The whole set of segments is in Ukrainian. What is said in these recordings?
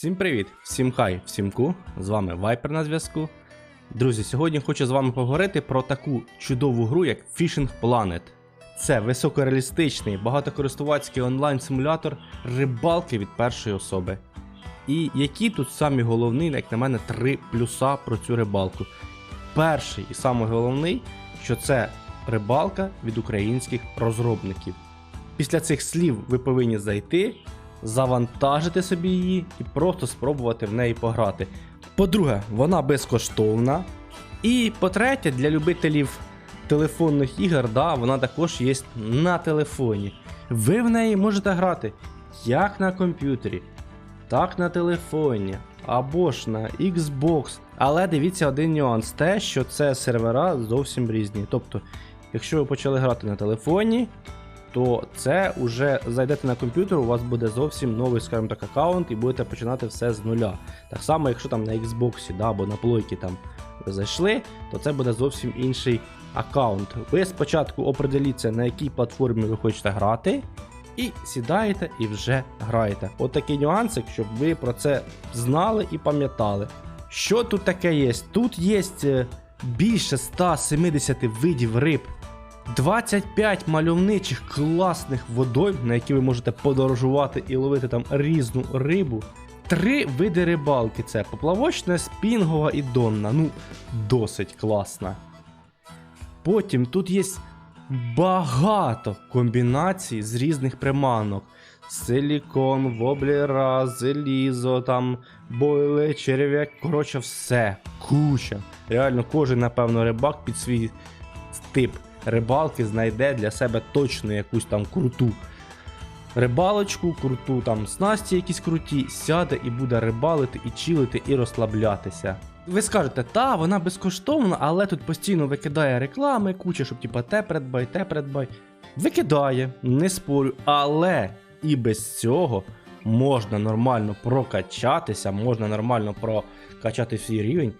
Всім привіт, всім хай, всім ку. З вами Вайпер на зв'язку. Друзі, сьогодні хочу з вами поговорити про таку чудову гру, як Fishing Planet. Це високореалістичний, багатокористувацький онлайн-симулятор рибалки від першої особи. І які тут самі головні, як на мене, три плюса про цю рибалку. Перший і самий головний, що це рибалка від українських розробників. Після цих слів ви повинні зайти, завантажити собі її і просто спробувати в неї пограти. По-друге, вона безкоштовна. І по-третє, для любителів телефонних ігор, да, вона також є на телефоні. Ви в неї можете грати як на комп'ютері, так на телефоні, або ж на Xbox. Але дивіться один нюанс: те, що це сервера зовсім різні. Тобто, якщо ви почали грати на телефоні, то це вже зайдете на комп'ютер, у вас буде зовсім новий, скажімо так, аккаунт і будете починати все з нуля. Так само, якщо там на Xbox да, або на плойки там зайшли, то це буде зовсім інший аккаунт. Ви спочатку определіться, на якій платформі ви хочете грати, і сідаєте і вже граєте. От такий нюансик, щоб ви про це знали і пам'ятали. Що тут таке є? Тут є е, більше 170 видів риб. 25 мальовничих класних водойм, на які ви можете подорожувати і ловити там різну рибу. Три види рибалки: це поплавочна, спінгова і донна. Ну, досить класна. Потім тут є багато комбінацій з різних приманок. Силікон, воблера, залізо, там, бойли, черв'як. Коротше, все. Куча. Реально, кожен, напевно, рибак під свій тип рибалки знайде для себе точно якусь там круту рибалочку, круту там снасті якісь круті, сяде і буде рибалити, і чилити, і розслаблятися. Ви скажете, та, вона безкоштовна, але тут постійно викидає реклами, куча, щоб типа те придбай, те придбай. Викидає, не спорю, але і без цього можна нормально прокачатися, можна нормально прокачати свій рівень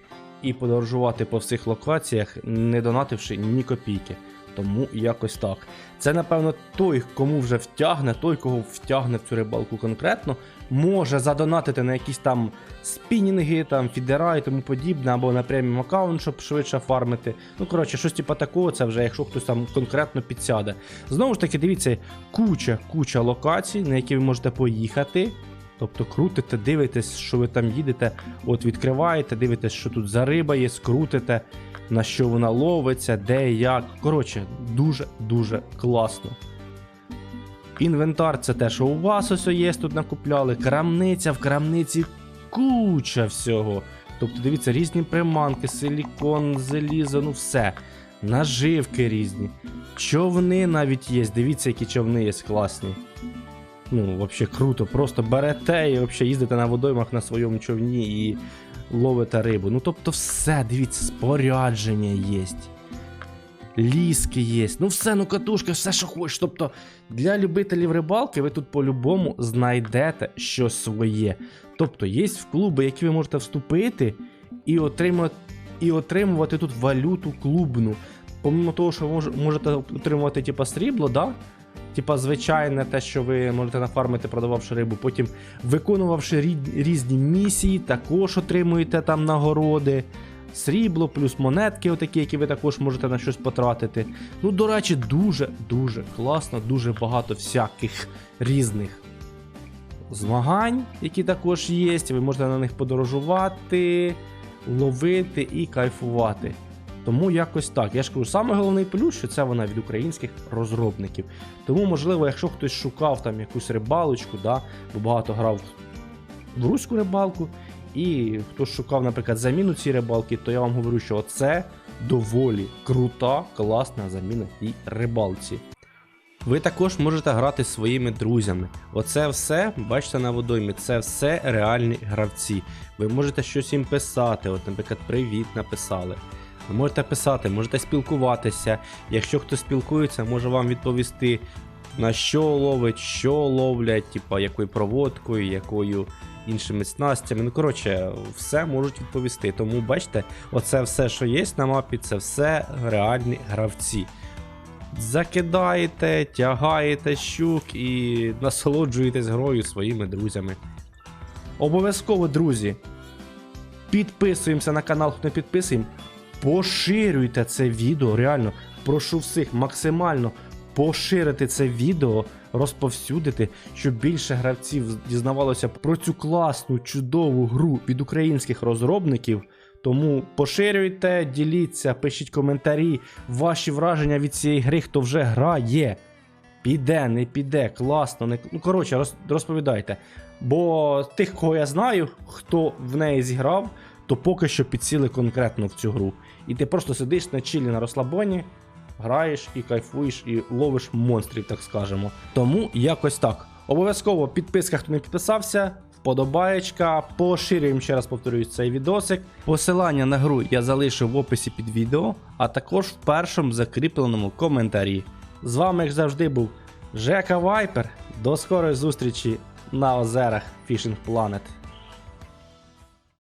і подорожувати по всіх локаціях, не донативши ні копійки. Тому якось так. Це, напевно, той, кому вже втягне, той, кого втягне в цю рибалку конкретно, може задонатити на якісь там спінінги, там, фідера і тому подібне, або на преміум аккаунт, щоб швидше фармити. Ну, коротше, щось типу такого, це вже якщо хтось там конкретно підсяде. Знову ж таки, дивіться, куча, куча локацій, на які ви можете поїхати. Тобто крутите, дивитесь, що ви там їдете, от відкриваєте, дивитесь, що тут за риба є, скрутите, на що вона ловиться, де, як. Коротше, дуже-дуже класно. Інвентар це те, що у вас ось є, тут накупляли. Крамниця в крамниці куча всього. Тобто, дивіться, різні приманки, силікон, залізо, ну все. Наживки різні. Човни навіть є. Дивіться, які човни є класні. Ну, взагалі круто. Просто берете і взагалі їздите на водоймах на своєму човні і ловите рибу. Ну, тобто, все, дивіться, спорядження є. Ліски є. Ну, все, ну катушка, все, що хочеш. Тобто, для любителів рибалки ви тут по-любому знайдете щось своє. Тобто, є в клуби, які ви можете вступити і отримати, і отримувати тут валюту клубну. Помимо того, що ви можете отримувати типа срібло, да? Типа, звичайне те, що ви можете нафармити, продававши рибу. Потім, виконувавши різні місії, також отримуєте там нагороди. Срібло, плюс монетки, отакі, які ви також можете на щось потратити. Ну, до речі, дуже-дуже класно, дуже багато всяких різних змагань, які також є. Ви можете на них подорожувати, ловити і кайфувати. Тому якось так. Я ж кажу, саме головний плюс, що це вона від українських розробників. Тому, можливо, якщо хтось шукав там якусь рибалочку, да, бо багато грав в руську рибалку, і хтось шукав, наприклад, заміну цієї рибалки, то я вам говорю, що це доволі крута, класна заміна і рибалці. Ви також можете грати своїми друзями. Оце все, бачите на водоймі, це все реальні гравці. Ви можете щось їм писати, от, наприклад, привіт написали. Ви можете писати, можете спілкуватися. Якщо хтось спілкується, може вам відповісти, на що ловить, що ловлять, типа якою проводкою, якою іншими снастями. Ну, коротше, все можуть відповісти. Тому бачите, оце все, що є на мапі, це все реальні гравці. Закидаєте, тягаєте щук і насолоджуєтесь грою своїми друзями. Обов'язково, друзі, підписуємося на канал, хто не підписуємо. Поширюйте це відео. Реально, прошу всіх максимально поширити це відео, розповсюдити, щоб більше гравців дізнавалося про цю класну, чудову гру від українських розробників. Тому поширюйте, діліться, пишіть коментарі, ваші враження від цієї гри, хто вже грає. Піде, не піде, класно, не ну коротше, роз, розповідайте. Бо тих, кого я знаю, хто в неї зіграв, то поки що підсіли конкретно в цю гру. І ти просто сидиш на чилі на розслабоні, граєш і кайфуєш, і ловиш монстрів, так скажемо. Тому якось так. Обов'язково підписка, хто не підписався, вподобаєчка, поширюємо ще раз повторюю цей відосик. Посилання на гру я залишу в описі під відео, а також в першому закріпленому коментарі. З вами, як завжди, був Жека Вайпер. До скорої зустрічі на озерах Fishing Planet.